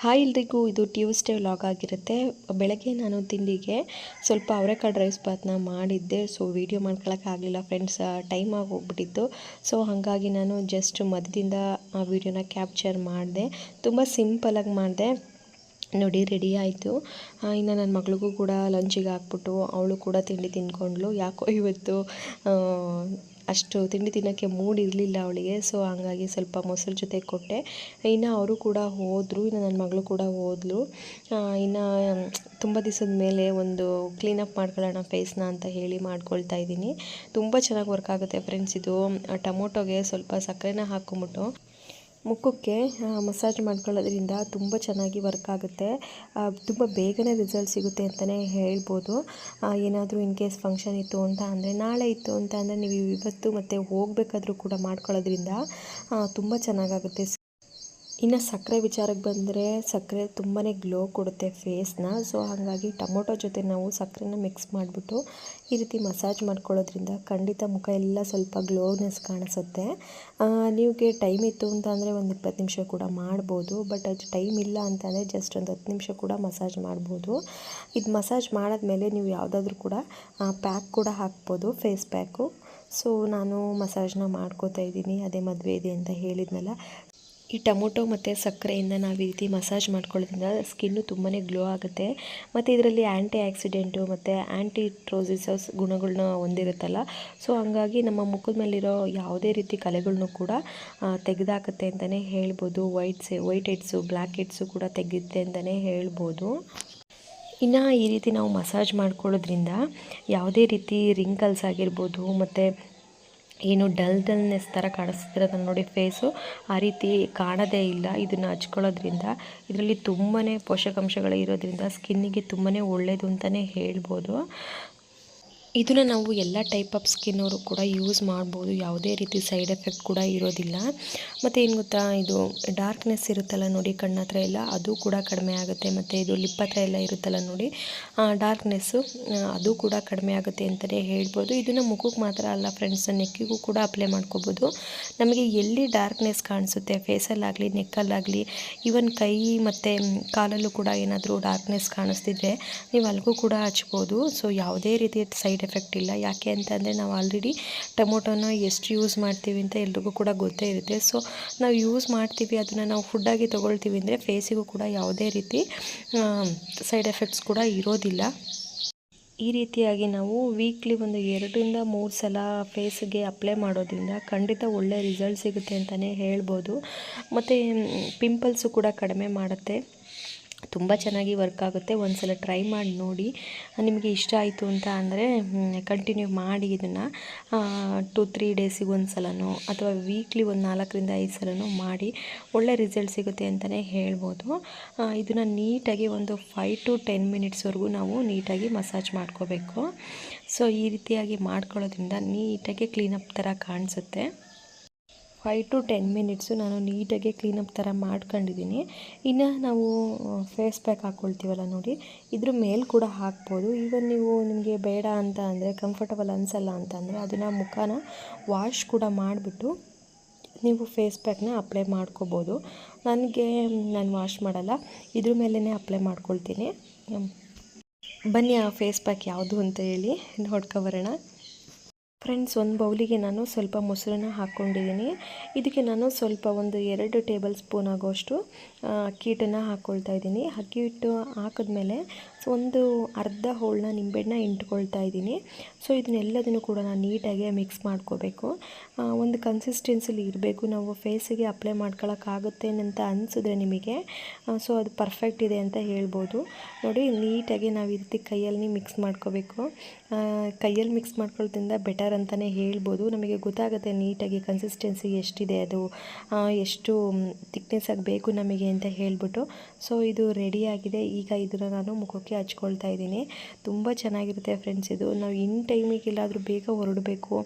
Hi ಎಲ್ರಿಗೂ, ಇದು Tuesday vlog ಆಗಿರುತ್ತೆ. ಬೆಳಗ್ಗೆ ನಾನು ತಿಂಡಿಗೆ ಸ್ವಲ್ಪ ಅವರೆಕಾಳು ರೈಸ್ ಬಾತ್ನ ಮಾಡಿದ್ದೆ. ಸೊ ವೀಡಿಯೋ ಮಾಡ್ಕೊಳಕ್ಕಾಗಲಿಲ್ಲ ಫ್ರೆಂಡ್ಸ್ ಟೈಮ್ ಆಗಿ ಹೋಗ್ಬಿಟ್ಟಿತ್ತು ಸೊ ಹಾಗಾಗಿ ನಾನು ಜಸ್ಟ್ ಮಧ್ಯದಿಂದ ಆ ವಿಡಿಯೋನ ಕ್ಯಾಪ್ಚರ್ ಮಾಡಿದೆ. ತುಂಬ ಸಿಂಪಲಾಗಿ ಮಾಡಿದೆ. ನೋಡಿ ರೆಡಿ ಆಯಿತು. ಇನ್ನು ನನ್ನ ಮಗಳಿಗೂ ಕೂಡ ಲಂಚಿಗೆ ಹಾಕ್ಬಿಟ್ಟು ಅವಳು ಕೂಡ ತಿಂಡಿ ತಿಂದ್ಕೊಂಡ್ಳು. ಯಾಕೋ ಇವತ್ತು ಅಷ್ಟು ತಿಂಡಿ ತಿನ್ನೋಕ್ಕೆ ಮೂಡ್ ಇರಲಿಲ್ಲ ಅವಳಿಗೆ. ಸೊ ಹಂಗಾಗಿ ಸ್ವಲ್ಪ ಮೊಸರು ಜೊತೆ ಕೊಟ್ಟೆ. ಇನ್ನು ಅವರು ಕೂಡ ಹೋದರು. ಇನ್ನು ನನ್ನ ಮಗಳು ಕೂಡ ಹೋದ್ಲು. ಆ, ಇನ್ನು ತುಂಬ ದಿವಸದ ಮೇಲೆ ಒಂದು ಕ್ಲೀನಪ್ ಮಾಡ್ಕೊಳ್ಳೋಣ ಫೇಸ್ನ ಅಂತ ಹೇಳಿ ಮಾಡ್ಕೊಳ್ತಾ ಇದ್ದೀನಿ. ತುಂಬ ಚೆನ್ನಾಗಿ ವರ್ಕ್ ಆಗುತ್ತೆ ಫ್ರೆಂಡ್ಸ್ ಇದು. ಟೊಮೊಟೊಗೆ ಸ್ವಲ್ಪ ಸಕ್ಕರೆನ ಹಾಕ್ಕೊಂಬಿಟ್ಟು. ಮುಖಕ್ಕೆ ಮಸಾಜ್ ಮಾಡ್ಕೊಳ್ಳೋದ್ರಿಂದ ತುಂಬ ಚೆನ್ನಾಗಿ ವರ್ಕ್ ಆಗುತ್ತೆ. ತುಂಬ ಬೇಗನೆ ರಿಸಲ್ಟ್ ಸಿಗುತ್ತೆ ಅಂತಲೇ ಹೇಳ್ಬೋದು. ಏನಾದರೂ ಇನ್ ಕೇಸ್ ಫಂಕ್ಷನ್ ಇತ್ತು ಅಂತ ಅಂದರೆ, ನಾಳೆ ಇತ್ತು ಅಂತ ಅಂದರೆ ನೀವು ಇವತ್ತು ಮತ್ತು ಹೋಗಬೇಕಾದ್ರೂ ಕೂಡ ಮಾಡ್ಕೊಳ್ಳೋದ್ರಿಂದ ತುಂಬ ಚೆನ್ನಾಗಾಗುತ್ತೆ. ಇನ್ನು ಸಕ್ಕರೆ ವಿಚಾರಕ್ಕೆ ಬಂದರೆ ಸಕ್ಕರೆ ತುಂಬಾ ಗ್ಲೋ ಕೊಡುತ್ತೆ ಫೇಸ್ನ ಸೊ ಹಾಗಾಗಿ ಟೊಮೊಟೊ ಜೊತೆ ನಾವು ಸಕ್ಕರೆನ ಮಿಕ್ಸ್ ಮಾಡಿಬಿಟ್ಟು ಈ ರೀತಿ ಮಸಾಜ್ ಮಾಡ್ಕೊಳ್ಳೋದ್ರಿಂದ ಖಂಡಿತ ಮುಖ ಎಲ್ಲ ಸ್ವಲ್ಪ ಗ್ಲೋನೆಸ್ ಕಾಣಿಸುತ್ತೆ. ನೀವಿಗೆ ಟೈಮ್ ಇತ್ತು ಅಂತ ಅಂದರೆ ಒಂದು ಇಪ್ಪತ್ತು ನಿಮಿಷ ಕೂಡ ಮಾಡ್ಬೋದು. ಬಟ್ ಅದು ಟೈಮ್ ಇಲ್ಲ ಅಂತಂದರೆ ಜಸ್ಟ್ ಒಂದು ಹತ್ತು ನಿಮಿಷ ಕೂಡ ಮಸಾಜ್ ಮಾಡ್ಬೋದು. ಇದು ಮಸಾಜ್ ಮಾಡಿದ್ಮೇಲೆ ನೀವು ಯಾವುದಾದ್ರೂ ಕೂಡ ಪ್ಯಾಕ್ ಕೂಡ ಹಾಕ್ಬೋದು ಫೇಸ್ ಪ್ಯಾಕು ಸೊ ನಾನು ಮಸಾಜ್ನ ಮಾಡ್ಕೋತಾ ಇದ್ದೀನಿ. ಅದೇ ಮದುವೆ ಇದೆ ಅಂತ ಹೇಳಿದ್ನಲ್ಲ. ಈ ಟೊಮೊಟೊ ಮತ್ತು ಸಕ್ಕರೆಯಿಂದ ನಾವು ಈ ರೀತಿ ಮಸಾಜ್ ಮಾಡ್ಕೊಳ್ಳೋದ್ರಿಂದ ಸ್ಕಿನ್ನು ತುಂಬಾ ಗ್ಲೋ ಆಗುತ್ತೆ. ಮತ್ತು ಇದರಲ್ಲಿ ಆ್ಯಂಟಿ ಆ್ಯಕ್ಸಿಡೆಂಟು ಮತ್ತು ಆ್ಯಂಟಿ ಟ್ರೋಸಿಸಸ್ ಗುಣಗಳನ್ನ ಹೊಂದಿರುತ್ತಲ್ಲ. ಸೊ, ಹಂಗಾಗಿ ನಮ್ಮ ಮುಖದ ಮೇಲಿರೋ ಯಾವುದೇ ರೀತಿ ಕಲೆಗಳ್ನೂ ಕೂಡ ತೆಗೆದಾಕತ್ತೆ ಅಂತಲೇ ಹೇಳ್ಬೋದು. Whites white heads black heads ಕೂಡ ತೆಗೆಯುತ್ತೆ ಅಂತಲೇ ಹೇಳ್ಬೋದು. ಇನ್ನು ಈ ರೀತಿ ನಾವು ಮಸಾಜ್ ಮಾಡ್ಕೊಳ್ಳೋದ್ರಿಂದ ಯಾವುದೇ ರೀತಿ ರಿಂಕಲ್ಸ್ ಆಗಿರ್ಬೋದು, ಮತ್ತು ಏನು ಡಲ್ ಡಲ್ನೆಸ್ ಥರ ಕಾಣಿಸ್ತಿರೋದು ನೋಡಿ ಫೇಸು. ಆ ರೀತಿ ಕಾಣೋದೇ ಇಲ್ಲ ಇದನ್ನು ಹಚ್ಕೊಳ್ಳೋದ್ರಿಂದ. ಇದರಲ್ಲಿ ತುಂಬಾ ಪೋಷಕಾಂಶಗಳು ಇರೋದ್ರಿಂದ ಸ್ಕಿನ್ನಿಗೆ ತುಂಬಾ ಒಳ್ಳೆಯದು ಅಂತಲೇ ಹೇಳ್ಬೋದು. ಇದನ್ನು ನಾವು ಎಲ್ಲ ಟೈಪ್ ಆಫ್ ಸ್ಕಿನ್ನವರು ಕೂಡ ಯೂಸ್ ಮಾಡ್ಬೋದು. ಯಾವುದೇ ರೀತಿ ಸೈಡ್ ಎಫೆಕ್ಟ್ ಕೂಡ ಇರೋದಿಲ್ಲ. ಮತ್ತು ಏನು ಗೊತ್ತಾ, ಇದು ಡಾರ್ಕ್ನೆಸ್ ಇರುತ್ತಲ್ಲ ನೋಡಿ ಕಣ್ಣ ಹತ್ರ ಎಲ್ಲ, ಅದು ಕೂಡ ಕಡಿಮೆ ಆಗುತ್ತೆ. ಮತ್ತು ಇದು ಲಿಪ್ ಹತ್ರ ಎಲ್ಲ ಇರುತ್ತಲ್ಲ ನೋಡಿ ಡಾರ್ಕ್ನೆಸ್ಸು ಅದು ಕೂಡ ಕಡಿಮೆ ಆಗುತ್ತೆ ಅಂತಲೇ ಹೇಳ್ಬೋದು. ಇದನ್ನು ಮುಖಕ್ಕೆ ಮಾತ್ರ ಅಲ್ಲ ಫ್ರೆಂಡ್ಸ್ ನೆಕ್ಕಿಗೂ ಕೂಡ ಅಪ್ಲೈ ಮಾಡ್ಕೋಬೋದು. ನಮಗೆ ಎಲ್ಲಿ ಡಾರ್ಕ್ನೆಸ್ ಕಾಣಿಸುತ್ತೆ ಫೇಸಲ್ಲಾಗಲಿ ನೆಕ್ಕಲ್ಲಾಗಲಿ ಈವನ್ ಕೈ ಮತ್ತು ಕಾಲಲ್ಲೂ ಕೂಡ ಏನಾದರೂ ಡಾರ್ಕ್ನೆಸ್ ಕಾಣಿಸ್ತಿದ್ರೆ, ನೀವು ಅಲ್ಲಿಗೂ ಕೂಡ ಹಚ್ಬೋದು. ಸೊ ಯಾವುದೇ ರೀತಿಯ ಸೈಡ್ ಎಫೆಕ್ಟ್ ಇಲ್ಲ. ಯಾಕೆ ಅಂತಂದರೆ ನಾವು ಆಲ್ರೆಡಿ ಟೊಮೊಟೊನ ಎಷ್ಟು ಯೂಸ್ ಮಾಡ್ತೀವಿ ಅಂತ ಎಲ್ರಿಗೂ ಕೂಡ ಗೊತ್ತೇ ಇರುತ್ತೆ. ಸೊ ನಾವು ಯೂಸ್ ಮಾಡ್ತೀವಿ, ಅದನ್ನು ನಾವು ಫುಡ್ಡಾಗಿ ತೊಗೊಳ್ತೀವಿ ಅಂದರೆ ಫೇಸಿಗೂ ಕೂಡ ಯಾವುದೇ ರೀತಿ ಸೈಡ್ ಎಫೆಕ್ಟ್ಸ್ ಕೂಡ ಇರೋದಿಲ್ಲ. ಈ ರೀತಿಯಾಗಿ ನಾವು ವೀಕ್ಲಿ ಒಂದು ಎರಡರಿಂದ ಮೂರು ಸಲ ಫೇಸ್ಗೆ ಅಪ್ಲೈ ಮಾಡೋದ್ರಿಂದ ಖಂಡಿತ ಒಳ್ಳೆ ರಿಸಲ್ಟ್ ಸಿಗುತ್ತೆ ಅಂತಲೇ ಹೇಳ್ಬೋದು. ಮತ್ತು, ಪಿಂಪಲ್ಸು ಕೂಡ ಕಡಿಮೆ ಮಾಡುತ್ತೆ. ತುಂಬ ಚೆನ್ನಾಗಿ ವರ್ಕ್ ಆಗುತ್ತೆ. ಒಂದು ಸಲ ಟ್ರೈ ಮಾಡಿ ನೋಡಿ, ನಿಮಗೆ ಇಷ್ಟ ಆಯಿತು ಅಂತ ಅಂದರೆ ಕಂಟಿನ್ಯೂ ಮಾಡಿ ಇದನ್ನು ಟು ತ್ರೀ ಡೇಸಿಗೆ ಒಂದು ಸಲನೋ ಅಥವಾ ವೀಕ್ಲಿ ಒಂದು ನಾಲ್ಕರಿಂದ ಐದು ಸಲನೋ ಮಾಡಿ ಒಳ್ಳೆ ರಿಸಲ್ಟ್ ಸಿಗುತ್ತೆ ಅಂತಲೇ ಹೇಳ್ಬೋದು. ಇದನ್ನು ನೀಟಾಗಿ ಒಂದು ಫೈವ್ ಟು ಟೆನ್ ಮಿನಿಟ್ಸ್ವರೆಗೂ ನಾವು ನೀಟಾಗಿ ಮಸಾಜ್ ಮಾಡ್ಕೋಬೇಕು. ಸೊ ಈ ರೀತಿಯಾಗಿ ಮಾಡ್ಕೊಳ್ಳೋದ್ರಿಂದ ನೀಟಾಗಿ ಕ್ಲೀನಪ್ ಥರ ಕಾಣಿಸುತ್ತೆ. ಫೈವ್ ಟು ಟೆನ್ ಮಿನಿಟ್ಸು ನಾನು ನೀಟಾಗಿ ಕ್ಲೀನಪ್ ಥರ ಮಾಡ್ಕೊಂಡಿದ್ದೀನಿ. ಇನ್ನು ನಾವು ಫೇಸ್ ಪ್ಯಾಕ್ ಹಾಕ್ಕೊಳ್ತೀವಲ್ಲ ನೋಡಿ, ಇದ್ರ ಮೇಲೆ ಕೂಡ ಹಾಕ್ಬೋದು. ಈವನ್ ನೀವು ನಿಮಗೆ ಬೇಡ ಅಂತ ಅಂದರೆ ಕಂಫರ್ಟಬಲ್ ಅನಿಸಲ್ಲ ಅಂತ ಅಂದರೆ ಅದನ್ನು ಮುಖನ ವಾಶ್ ಕೂಡ ಮಾಡಿಬಿಟ್ಟು ನೀವು ಫೇಸ್ ಪ್ಯಾಕ್ನ ಅಪ್ಲೈ ಮಾಡ್ಕೋಬೋದು. ನನಗೆ, ನಾನು ವಾಶ್ ಮಾಡಲ್ಲ, ಇದ್ರ ಮೇಲೇ ಅಪ್ಲೈ ಮಾಡ್ಕೊಳ್ತೀನಿ. ಬನ್ನಿ ಆ ಫೇಸ್ ಪ್ಯಾಕ್ ಯಾವುದು ಅಂತ ಹೇಳಿ ನೋಡ್ಕೊಬರೋಣ ಫ್ರೆಂಡ್ಸ್ ಒಂದು ಬೌಲಿಗೆ ನಾನು ಸ್ವಲ್ಪ ಮೊಸರನ್ನ ಹಾಕ್ಕೊಂಡಿದ್ದೀನಿ. ಇದಕ್ಕೆ ನಾನು ಸ್ವಲ್ಪ ಒಂದು ಎರಡು ಟೇಬಲ್ ಸ್ಪೂನ್ ಆಗೋಷ್ಟು ಆ, ಅಕ್ಕಿ ಹಿಟ್ಟನ್ನು ಹಾಕ್ಕೊಳ್ತಾ ಇದ್ದೀನಿ. ಅಕ್ಕಿ ಹಿಟ್ಟು ಹಾಕಿದ್ಮೇಲೆ ಸೊ ಒಂದು ಅರ್ಧ ಹೋಳನ್ನ ನಿಂಬೆಹಣ್ಣ ಇಂಟ್ಕೊಳ್ತಾ ಇದ್ದೀನಿ. ಸೊ ಇದನ್ನೆಲ್ಲದನ್ನು ಕೂಡ ನಾನು ನೀಟಾಗಿ ಮಿಕ್ಸ್ ಮಾಡ್ಕೋಬೇಕು. ಒಂದು ಕನ್ಸಿಸ್ಟೆನ್ಸಿಲಿ ಇರಬೇಕು. ನಾವು ಫೇಸಿಗೆ ಅಪ್ಲೈ ಮಾಡ್ಕೊಳಕ್ಕಾಗುತ್ತೆ ಅಂತ ಅನಿಸಿದ್ರೆ ನಿಮಗೆ ಸೊ ಅದು ಪರ್ಫೆಕ್ಟ್ ಇದೆ ಅಂತ ಹೇಳ್ಬೋದು. ನೋಡಿ ನೀಟಾಗಿ ನಾವು ಈ ರೀತಿ ಕೈಯಲ್ಲಿ ಮಿಕ್ಸ್ ಮಾಡ್ಕೋಬೇಕು. ಕೈಯಲ್ಲಿ ಮಿಕ್ಸ್ ಮಾಡ್ಕೊಳ್ಳೋದ್ರಿಂದ ಬೆಟರ್ ಅಂತಲೇ ಹೇಳ್ಬೋದು. ನಮಗೆ ಗೊತ್ತಾಗುತ್ತೆ ನೀಟಾಗಿ ಕನ್ಸಿಸ್ಟೆನ್ಸಿ ಎಷ್ಟಿದೆ ಅದು ಎಷ್ಟು ತಿಕ್ನೆಸ್ ಆಗಿ ಬೇಕು ನಮಗೆ ಅಂತ ಹೇಳ್ಬಿಟ್ಟು. ಸೊ ಇದು ರೆಡಿಯಾಗಿದೆ ಈಗ ಇದನ್ನು ನಾನು ಮುಖಕ್ಕೆ ಹಚ್ಕೊಳ್ತಾ ಇದ್ದೀನಿ. ತುಂಬ ಚೆನ್ನಾಗಿರುತ್ತೆ ಫ್ರೆಂಡ್ಸ್ ಇದು. ನಾವು ಇನ್ ಟೈಮಿಗೆ ಎಲ್ಲಾದರೂ ಬೇಗ ಹೊರಡಬೇಕು,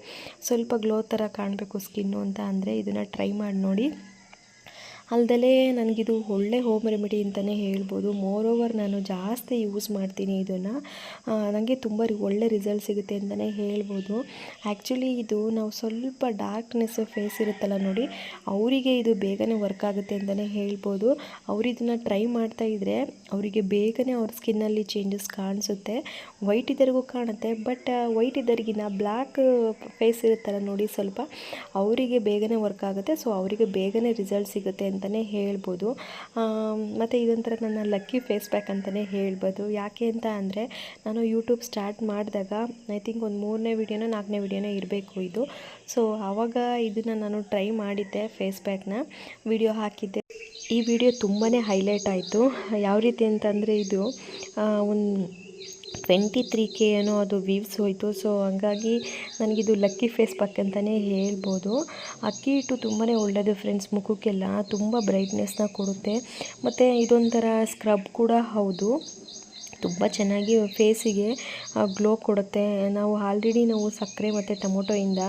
ಸ್ವಲ್ಪ ಗ್ಲೋ ಥರ ಕಾಣಬೇಕು ಸ್ಕಿನ್ನು ಅಂತ ಅಂದರೆ ಇದನ್ನು ಟ್ರೈ ಮಾಡಿ ನೋಡಿ. ಅಲ್ದಲೇ ನನಗಿದು ಒಳ್ಳೆ ಹೋಮ್ ರೆಮಿಡಿ ಅಂತಲೇ ಹೇಳ್ಬೋದು. ಮೋರ್ ಓವರ್ ನಾನು ಜಾಸ್ತಿ ಯೂಸ್ ಮಾಡ್ತೀನಿ ಇದನ್ನು. ನನಗೆ ತುಂಬ ಒಳ್ಳೆ ರಿಸಲ್ಟ್ ಸಿಗುತ್ತೆ ಅಂತಲೇ ಹೇಳ್ಬೋದು. ಆ್ಯಕ್ಚುಲಿ ಇದು ನಾವು ಸ್ವಲ್ಪ ಡಾರ್ಕ್ನೆಸ್ ಫೇಸ್ ಇರುತ್ತಲ್ಲ ನೋಡಿ, ಅವರಿಗೆ ಇದು ಬೇಗನೆ ವರ್ಕ್ ಆಗುತ್ತೆ ಅಂತಲೇ ಹೇಳ್ಬೋದು. ಅವರು ಇದನ್ನು ಟ್ರೈ ಮಾಡ್ತಾ ಇದ್ದರೆ ಅವರಿಗೆ ಬೇಗನೆ ಅವ್ರ ಸ್ಕಿನ್ನಲ್ಲಿ ಚೇಂಜಸ್ ಕಾಣಿಸುತ್ತೆ. ವೈಟ್ ಇದ್ದರಿಗೂ ಕಾಣುತ್ತೆ ಬಟ್ ವೈಟ್ ಇದ್ದರಿಗಿನ ಬ್ಲ್ಯಾಕ್ ಫೇಸ್ ಇರುತ್ತಲ್ಲ ನೋಡಿ ಸ್ವಲ್ಪ, ಅವರಿಗೆ ಬೇಗನೆ ವರ್ಕ್ ಆಗುತ್ತೆ. ಸೊ ಅವರಿಗೆ ಬೇಗನೆ ರಿಸಲ್ಟ್ ಸಿಗುತ್ತೆ ಅಂತಲೇ ಹೇಳ್ಬೋದು. ಮತ್ತು ಇದೊಂಥರ ನನ್ನ ಲಕ್ಕಿ ಫೇಸ್ ಪ್ಯಾಕ್ ಅಂತಲೇ ಹೇಳ್ಬೋದು. ಯಾಕೆ ಅಂತ ಅಂದರೆ, ನಾನು ಯೂಟ್ಯೂಬ್ ಸ್ಟಾರ್ಟ್ ಮಾಡಿದಾಗ ಐ ಥಿಂಕ್ ಒಂದು ಮೂರನೇ ವಿಡಿಯೋನೋ ನಾಲ್ಕನೇ ವಿಡಿಯೋನೋ ಇರಬೇಕು ಇದು. ಸೊ ಆವಾಗ ಇದನ್ನು ನಾನು ಟ್ರೈ ಮಾಡಿದ್ದೆ ಫೇಸ್ ಪ್ಯಾಕ್ನ ವಿಡಿಯೋ ಹಾಕಿದ್ದೆ. ಈ ವಿಡಿಯೋ ತುಂಬಾ ಹೈಲೈಟ್ ಆಯಿತು. ಯಾವ ರೀತಿ ಅಂತಂದರೆ ಇದು ಒಂದು ಟ್ವೆಂಟಿ ತ್ರೀ ಕೆ ಏನೋ ಅದು ವ್ಯೂವ್ಸ್ ಹೋಯಿತು. ಸೊ ಹಂಗಾಗಿ ನನಗಿದು ಲಕ್ಕಿ ಫೇಸ್ ಪ್ಯಾಕ್ ಅಂತಲೇ ಹೇಳ್ಬೋದು. ಅಕ್ಕಿ ಹಿಟ್ಟು ತುಂಬಾ ಒಳ್ಳೆಯದು ಫ್ರೆಂಡ್ಸ್ ಮುಖಕ್ಕೆಲ್ಲ ತುಂಬ ಬ್ರೈಟ್ನೆಸ್ನ ಕೊಡುತ್ತೆ. ಮತ್ತು ಇದೊಂಥರ ಸ್ಕ್ರಬ್ ಕೂಡ ಹೌದು. ತುಂಬ ಚೆನ್ನಾಗಿ ಫೇಸಿಗೆ ಗ್ಲೋ ಕೊಡುತ್ತೆ. ನಾವು ಆಲ್ರೆಡಿ ನಾವು ಸಕ್ಕರೆ ಮತ್ತು ಟೊಮೊಟೊಯಿಂದ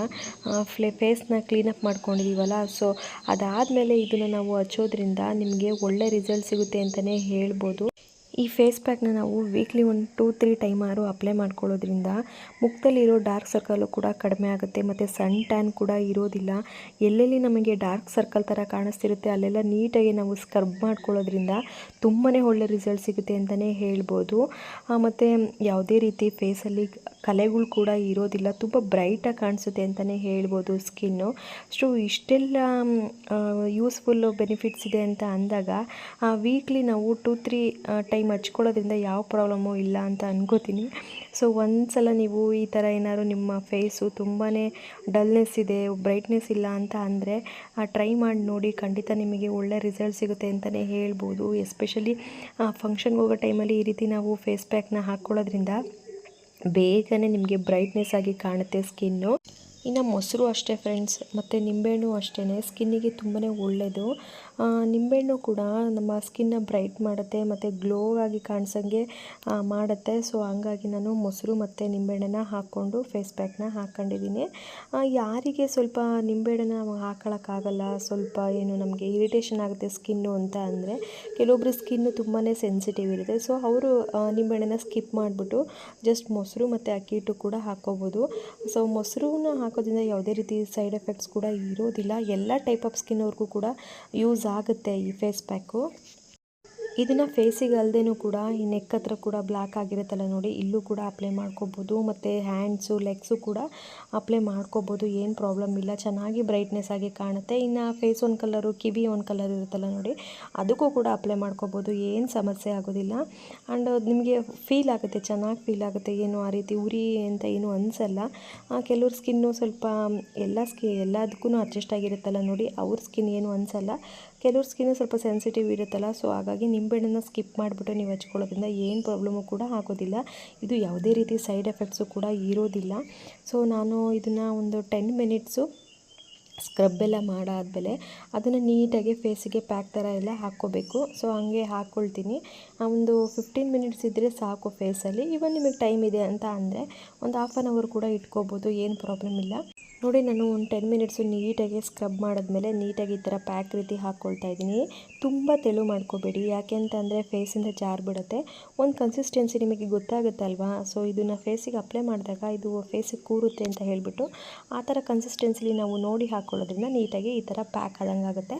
ಫ್ಲೇ ಫೇಸ್ನ ಕ್ಲೀನಪ್ ಮಾಡ್ಕೊಂಡಿದ್ದೀವಲ್ಲ ಸೊ ಅದಾದಮೇಲೆ ಇದನ್ನು ನಾವು ಹಚ್ಚೋದ್ರಿಂದ ನಿಮಗೆ ಒಳ್ಳೆ ರಿಸಲ್ಟ್ ಸಿಗುತ್ತೆ ಅಂತಲೇ ಹೇಳ್ಬೋದು. ಈ ಫೇಸ್ ಪ್ಯಾಕ್ನ ನಾವು ವೀಕ್ಲಿ ಒಂದು ಟೂ, ತ್ರೀ ಟೈಮ್ ಆದರೂ ಅಪ್ಲೈ ಮಾಡ್ಕೊಳ್ಳೋದ್ರಿಂದ ಮುಖದಲ್ಲಿರೋ ಡಾರ್ಕ್ ಸರ್ಕಲ್ಲು ಕೂಡ ಕಡಿಮೆ ಆಗುತ್ತೆ ಮತ್ತು ಸನ್ ಟ್ಯಾನ್ ಕೂಡ ಇರೋದಿಲ್ಲ. ಎಲ್ಲೆಲ್ಲಿ ನಮಗೆ ಡಾರ್ಕ್ ಸರ್ಕಲ್ ಥರ ಕಾಣಿಸ್ತಿರುತ್ತೆ ಅಲ್ಲೆಲ್ಲ ನೀಟಾಗಿ ನಾವು ಸ್ಕ್ರಬ್ ಮಾಡ್ಕೊಳ್ಳೋದ್ರಿಂದ ತುಂಬಾ ಒಳ್ಳೆ ರಿಸಲ್ಟ್ ಸಿಗುತ್ತೆ ಅಂತಲೇ ಹೇಳ್ಬೋದು. ಮತ್ತು ಯಾವುದೇ ರೀತಿ ಫೇಸಲ್ಲಿ ಕಲೆಗಳು ಕೂಡ ಇರೋದಿಲ್ಲ. ತುಂಬ ಬ್ರೈಟಾಗಿ ಕಾಣಿಸುತ್ತೆ ಅಂತಲೇ ಹೇಳ್ಬೋದು ಸ್ಕಿನ್ನು ಸೊ ಇಷ್ಟೆಲ್ಲ ಯೂಸ್ಫುಲ್ಲು ಬೆನಿಫಿಟ್ಸ್ ಇದೆ ಅಂತ ಅಂದಾಗ ವೀಕ್ಲಿ ನಾವು ಟೂ ತ್ರೀ ಟೈಮ್ ಹಚ್ಕೊಳ್ಳೋದ್ರಿಂದ ಯಾವ ಪ್ರಾಬ್ಲಮ್ಮು ಇಲ್ಲ ಅಂತ ಅನ್ಕೋತೀನಿ. ಸೊ ಒಂದ್ಸಲ ನೀವು ಈ ಥರ ಏನಾದ್ರು ನಿಮ್ಮ ಫೇಸು ತುಂಬಾ ಡಲ್ನೆಸ್ ಇದೆ ಬ್ರೈಟ್ನೆಸ್ ಇಲ್ಲ ಅಂತ ಅಂದರೆ ಟ್ರೈ ಮಾಡಿ ನೋಡಿ ಖಂಡಿತ ನಿಮಗೆ ಒಳ್ಳೆ ರಿಸಲ್ಟ್ ಸಿಗುತ್ತೆ ಅಂತಲೇ ಹೇಳ್ಬೋದು. ಎಸ್ಪೆಷಲಿ ಫಂಕ್ಷನ್ಗೆ ಹೋಗೋ ಟೈಮಲ್ಲಿ ಈ ರೀತಿ ನಾವು ಫೇಸ್ ಪ್ಯಾಕ್ನ ಹಾಕ್ಕೊಳ್ಳೋದ್ರಿಂದ ಬೇಗನೆ ನಿಮಗೆ ಬ್ರೈಟ್ನೆಸ್ ಆಗಿ ಕಾಣುತ್ತೆ ಸ್ಕಿನ್ನು. ಇನ್ನು ಮೊಸರು ಅಷ್ಟೇ ಫ್ರೆಂಡ್ಸ್ ಮತ್ತು ನಿಂಬೆಹಣ್ಣು ಅಷ್ಟೇ ಸ್ಕಿನ್ನಿಗೆ ತುಂಬಾ ಒಳ್ಳೆಯದು ನಿಂಬೆಹಣ್ಣು ಕೂಡ ನಮ್ಮ ಸ್ಕಿನ್ನ ಬ್ರೈಟ್ ಮಾಡುತ್ತೆ ಮತ್ತು ಗ್ಲೋ ಆಗಿ ಕಾಣಿಸಂಗೆ ಮಾಡುತ್ತೆ. ಸೊ, ಹಂಗಾಗಿ ನಾನು ಮೊಸರು ಮತ್ತು ನಿಂಬೆಹಣ್ಣನ್ನು ಹಾಕ್ಕೊಂಡು ಫೇಸ್ ಪ್ಯಾಕ್ನ ಹಾಕ್ಕೊಂಡಿದ್ದೀನಿ ಯಾರಿಗೆ ಸ್ವಲ್ಪ ನಿಂಬೆಹಣ್ಣನ್ನ ಹಾಕೊಳ್ಳೋಕ್ಕಾಗಲ್ಲ ಸ್ವಲ್ಪ ಏನು ನಮಗೆ ಇರಿಟೇಷನ್ ಆಗುತ್ತೆ ಸ್ಕಿನ್ನು ಅಂತ ಅಂದರೆ ಕೆಲವೊಬ್ಬರು ಸ್ಕಿನ್ನು ತುಂಬಾ ಸೆನ್ಸಿಟಿವ್ ಇರುತ್ತೆ. ಸೊ, ಅವರು ನಿಂಬೆಹಣ್ಣನ್ನು ಸ್ಕಿಪ್ ಮಾಡಿಬಿಟ್ಟು ಜಸ್ಟ್ ಮೊಸರು ಮತ್ತು ಅಕ್ಕಿ ಹಿಟ್ಟು ಕೂಡ ಹಾಕ್ಕೋಬೋದು ಸೊ, ಮೊಸರನ್ನ ಹಾಕೋದ್ರಿಂದ ಯಾವುದೇ ರೀತಿ ಸೈಡ್ ಎಫೆಕ್ಟ್ಸ್ ಕೂಡ ಇರೋದಿಲ್ಲ. ಎಲ್ಲ ಟೈಪ್ ಆಫ್ ಸ್ಕಿನ್ ಅವ್ರಿಗೂ ಕೂಡ ಯೂಸ್ ಆಗುತ್ತೆ ಈ ಫೇಸ್ ಪ್ಯಾಕು ಇದನ್ನು ಫೇಸಿಗೆ ಅಲ್ಲದೇನೂ ಕೂಡ, ಈ ನೆಕ್ ಹತ್ರ ಕೂಡ ಬ್ಲ್ಯಾಕ್ ಆಗಿರುತ್ತಲ್ಲ ನೋಡಿ, ಇಲ್ಲೂ ಕೂಡ ಅಪ್ಲೈ ಮಾಡ್ಕೋಬೋದು. ಮತ್ತು ಹ್ಯಾಂಡ್ಸು ಲೆಗ್ಸು ಕೂಡ ಅಪ್ಲೈ ಮಾಡ್ಕೋಬೋದು. ಏನು ಪ್ರಾಬ್ಲಮ್ ಇಲ್ಲ. ಚೆನ್ನಾಗಿ ಬ್ರೈಟ್ನೆಸ್ ಆಗಿ ಕಾಣುತ್ತೆ. ಇನ್ನು ಫೇಸ್ ಒಂದು ಕಲರು ಕಿವಿ ಒಂದು ಕಲರ್ ಇರುತ್ತಲ್ಲ ನೋಡಿ, ಅದಕ್ಕೂ ಕೂಡ ಅಪ್ಲೈ ಮಾಡ್ಕೋಬೋದು. ಏನು ಸಮಸ್ಯೆ ಆಗೋದಿಲ್ಲ. ಆ್ಯಂಡ್ ನಿಮಗೆ ಫೀಲ್ ಆಗುತ್ತೆ, ಚೆನ್ನಾಗಿ ಫೀಲ್ ಆಗುತ್ತೆ. ಏನು ಆ ರೀತಿ ಉರಿ ಅಂತ ಏನು ಅನಿಸಲ್ಲ. ಕೆಲವ್ರ ಸ್ಕಿನ್ನು ಸ್ವಲ್ಪ, ಎಲ್ಲ ಸ್ಕಿ ಎಲ್ಲದಕ್ಕೂ ಅಡ್ಜಸ್ಟ್ ಆಗಿರುತ್ತಲ್ಲ ನೋಡಿ, ಅವ್ರ ಸ್ಕಿನ್ ಏನು ಅನಿಸಲ್ಲ. ಕೆಲವ್ರ ಸ್ಕಿನ್ ಸ್ವಲ್ಪ ಸೆನ್ಸಿಟಿವ್ ಇರುತ್ತಲ್ಲ ಸೊ ಹಾಗಾಗಿ ನಿಂಬೆಹಣ್ಣನ್ನು ಸ್ಕಿಪ್ ಮಾಡಿಬಿಟ್ಟು ನೀವು ಹಚ್ಕೊಳ್ಳೋದ್ರಿಂದ ಏನು ಪ್ರಾಬ್ಲಮು ಕೂಡ ಆಗೋದಿಲ್ಲ. ಇದು ಯಾವುದೇ ರೀತಿ ಸೈಡ್ ಎಫೆಕ್ಟ್ಸು ಕೂಡ ಇರೋದಿಲ್ಲ. ಸೊ ನಾನು ಇದನ್ನು ಒಂದು ಟೆನ್ ಮಿನಿಟ್ಸು ಸ್ಕ್ರಬ್ ಎಲ್ಲ ಮಾಡಾದಮೇಲೆ ಅದನ್ನು ನೀಟಾಗಿ ಫೇಸಿಗೆ ಪ್ಯಾಕ್ ಥರ ಎಲ್ಲ ಹಾಕ್ಕೋಬೇಕು. ಸೊ ಹಂಗೆ ಹಾಕ್ಕೊಳ್ತೀನಿ ಒಂದು ಫಿಫ್ಟೀನ್ ಮಿನಿಟ್ಸ್ ಇದ್ದರೆ ಸಾಕು ಫೇಸಲ್ಲಿ ಇವನ್ ನಿಮಗೆ ಟೈಮ್ ಇದೆ ಅಂತ ಅಂದರೆ ಒಂದು ಹಾಫ್ ಆನ್ ಅವರ್ ಕೂಡ ಇಟ್ಕೋಬೋದು, ಏನು ಪ್ರಾಬ್ಲಮ್ ಇಲ್ಲ. ನೋಡಿ, ನಾನು ಒಂದು ಟೆನ್ ಮಿನಿಟ್ಸು ನೀಟಾಗಿ ಸ್ಕ್ರಬ್ ಮಾಡಿದ್ಮೇಲೆ ನೀಟಾಗಿ ಈ ಥರ ಪ್ಯಾಕ್ ರೀತಿ ಹಾಕ್ಕೊಳ್ತಾ ಇದ್ದೀನಿ. ತುಂಬ ತೆಳು ಮಾಡ್ಕೋಬೇಡಿ. ಯಾಕೆ ಅಂತಂದರೆ ಫೇಸಿಂದ ಜಾರ್ಬಿಡುತ್ತೆ ಒಂದು ಕನ್ಸಿಸ್ಟೆನ್ಸಿ ನಿಮಗೆ ಗೊತ್ತಾಗುತ್ತಲ್ವಾ? ಸೊ ಇದನ್ನು ಫೇಸಿಗೆ ಅಪ್ಲೈ ಮಾಡಿದಾಗ ಇದು ಫೇಸಿಗೆ ಕೂರುತ್ತೆ ಅಂತ ಹೇಳಿಬಿಟ್ಟು ಆ ಥರ ಕನ್ಸಿಸ್ಟೆನ್ಸಿಲಿ ನಾವು ನೋಡಿ ಹಾಕ್ಕೊಳ್ಳೋದ್ರಿಂದ ನೀಟಾಗಿ ಈ ಥರ ಪ್ಯಾಕ್ ಆದಂಗೆ ಆಗುತ್ತೆ.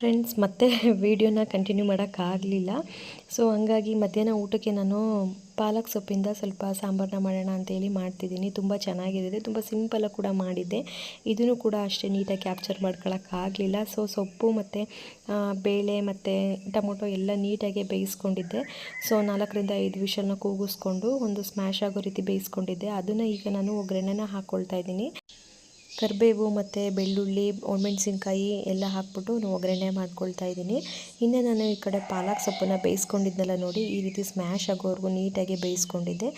ಫ್ರೆಂಡ್ಸ್ ಮತ್ತೆ ವೀಡಿಯೋನ ಕಂಟಿನ್ಯೂ ಮಾಡೋಕ್ಕಾಗಲಿಲ್ಲ ಸೊ ಹಂಗಾಗಿ ಮಧ್ಯಾಹ್ನ ಊಟಕ್ಕೆ ನಾನು ಪಾಲಕ್ ಸೊಪ್ಪಿಂದ ಸ್ವಲ್ಪ ಸಾಂಬಾರನ್ನ ಮಾಡೋಣ ಅಂತೇಳಿ ಮಾಡ್ತಿದ್ದೀನಿ. ತುಂಬ ಚೆನ್ನಾಗಿದೆ ತುಂಬ ಸಿಂಪಲಾಗಿ ಕೂಡ ಮಾಡಿದ್ದೆ. ಇದನ್ನು ಕೂಡ ಅಷ್ಟೇ ನೀಟಾಗಿ ಕ್ಯಾಪ್ಚರ್ ಮಾಡ್ಕೊಳ್ಳೋಕ್ಕಾಗಲಿಲ್ಲ ಸೊ ಸೊಪ್ಪು ಮತ್ತು ಬೇಳೆ ಮತ್ತು ಟೊಮೊಟೊ ಎಲ್ಲ ನೀಟಾಗಿ ಬೇಯಿಸ್ಕೊಂಡಿದ್ದೆ. ಸೊ ನಾಲ್ಕರಿಂದ ಐದು ವಿಷಲ್ನ ಕೂಗಿಸ್ಕೊಂಡು ಒಂದು ಸ್ಮ್ಯಾಶ್ ಆಗೋ ರೀತಿ ಬೇಯಿಸ್ಕೊಂಡಿದ್ದೆ. ಅದನ್ನು ಈಗ ನಾನು ಒಗ್ಗರಣೆನ ಹಾಕ್ಕೊಳ್ತಾ ಇದ್ದೀನಿ. ಕರಿಬೇವು ಮತ್ತು ಬೆಳ್ಳುಳ್ಳಿ, ಒಣಮೆಣ್ಸಿನ್ಕಾಯಿ ಎಲ್ಲ ಹಾಕ್ಬಿಟ್ಟು ನಾನು ಒಗ್ಗರಣೆ ಮಾಡ್ಕೊಳ್ತಾ ಇದ್ದೀನಿ. ಇನ್ನು ನಾನು ಈ ಕಡೆ ಪಾಲಕ್ ಸೊಪ್ಪನ್ನು ಬೇಯಿಸ್ಕೊಂಡಿದ್ನಲ್ಲ ನೋಡಿ, ಈ ರೀತಿ ಸ್ಮ್ಯಾಶ್ ಆಗೋವರೆಗೂ ನೀಟಾಗಿ ಬೇಯಿಸ್ಕೊಂಡಿದ್ದೆ.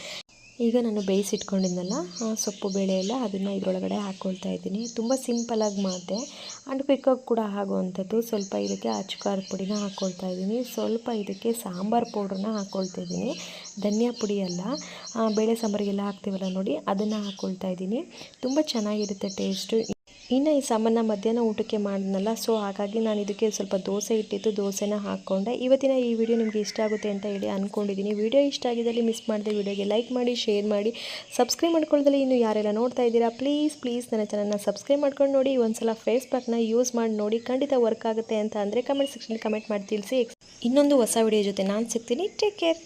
ಈಗ ನಾನು ಬೇಯಿಸಿಟ್ಕೊಂಡಿದ್ದೆಲ್ಲ ಆ ಸೊಪ್ಪು, ಬೇಳೆ ಎಲ್ಲ ಅದನ್ನು ಇದರೊಳಗಡೆ ಹಾಕ್ಕೊಳ್ತಾ ಇದ್ದೀನಿ. ತುಂಬ ಸಿಂಪಲಾಗಿ ಮಾಡಿದೆ. ಆ್ಯಂಡ್ ಕ್ವಿಕ್ಕಾಗಿ ಕೂಡ ಆಗುವಂಥದ್ದು ಸ್ವಲ್ಪ ಇದಕ್ಕೆ ಅಚ್ಚು ಪುಡಿನ ಹಾಕ್ಕೊಳ್ತಾ ಇದ್ದೀನಿ. ಸ್ವಲ್ಪ ಇದಕ್ಕೆ ಸಾಂಬಾರು ಪೌಡ್ರನ್ನ ಹಾಕ್ಕೊಳ್ತಾ ಇದ್ದೀನಿ. ಧನಿಯಾ ಪುಡಿ ಅಲ್ಲ ಬೇಳೆ ಸಾಂಬಾರಿಗೆಲ್ಲ ಹಾಕ್ತೀವಲ್ಲ ನೋಡಿ, ಅದನ್ನು ಹಾಕ್ಕೊಳ್ತಾ ಇದ್ದೀನಿ. ತುಂಬ ಚೆನ್ನಾಗಿರುತ್ತೆ ಟೇಸ್ಟು ಇನ್ನು ಈ ಸಾಮಾನ ಮಧ್ಯಾಹ್ನ ಊಟಕ್ಕೆ ಮಾಡಿದ್ನಲ್ಲ ಸೊ ಹಾಗಾಗಿ ನಾನು ಇದಕ್ಕೆ ಸ್ವಲ್ಪ ದೋಸೆ ಇಟ್ಟಿದ್ದು ದೋಸೆನ ಹಾಕ್ಕೊಂಡೆ ಇವತ್ತಿನ ಈ ವಿಡಿಯೋ ನಿಮಗೆ ಇಷ್ಟ ಆಗುತ್ತೆ ಅಂತ ಹೇಳಿ ಅಂದ್ಕೊಂಡಿದ್ದೀನಿ ವಿಡಿಯೋ ಇಷ್ಟ ಆಗಿದ್ದಲ್ಲಿ ಮಿಸ್ ಮಾಡಿದೆ ವಿಡಿಯೋಗೆ ಲೈಕ್ ಮಾಡಿ ಶೇರ್ ಮಾಡಿ ಸಬ್ಸ್ಕ್ರೈಬ್ ಮಾಡ್ಕೊಳ್ಳೋದಲ್ಲಿ ಇನ್ನು ಯಾರೆಲ್ಲ ನೋಡ್ತಾ ಇದ್ದೀರಾ ಪ್ಲೀಸ್ ಪ್ಲೀಸ್ ನನ್ನ ಚಾನಲ್ನ ಸಬ್ಸ್ಕ್ರೈಬ್ ಮಾಡ್ಕೊಂಡು ನೋಡಿ, ಒಂದ್ಸಲ ಫೇಸ್ ಪ್ಯಾಕ್ನ ಯೂಸ್ ಮಾಡಿ ನೋಡಿ, ಖಂಡಿತ ವರ್ಕ್ ಆಗುತ್ತೆ ಅಂತ ಅಂದರೆ ಕಮೆಂಟ್ ಸೆಕ್ಷನ್ ಕಮೆಂಟ್ ಮಾಡಿ ತಿಳಿಸಿ. ಇನ್ನೊಂದು ಹೊಸ ವಿಡಿಯೋ ಜೊತೆ ನಾನು ಸಿಗ್ತೀನಿ. Take care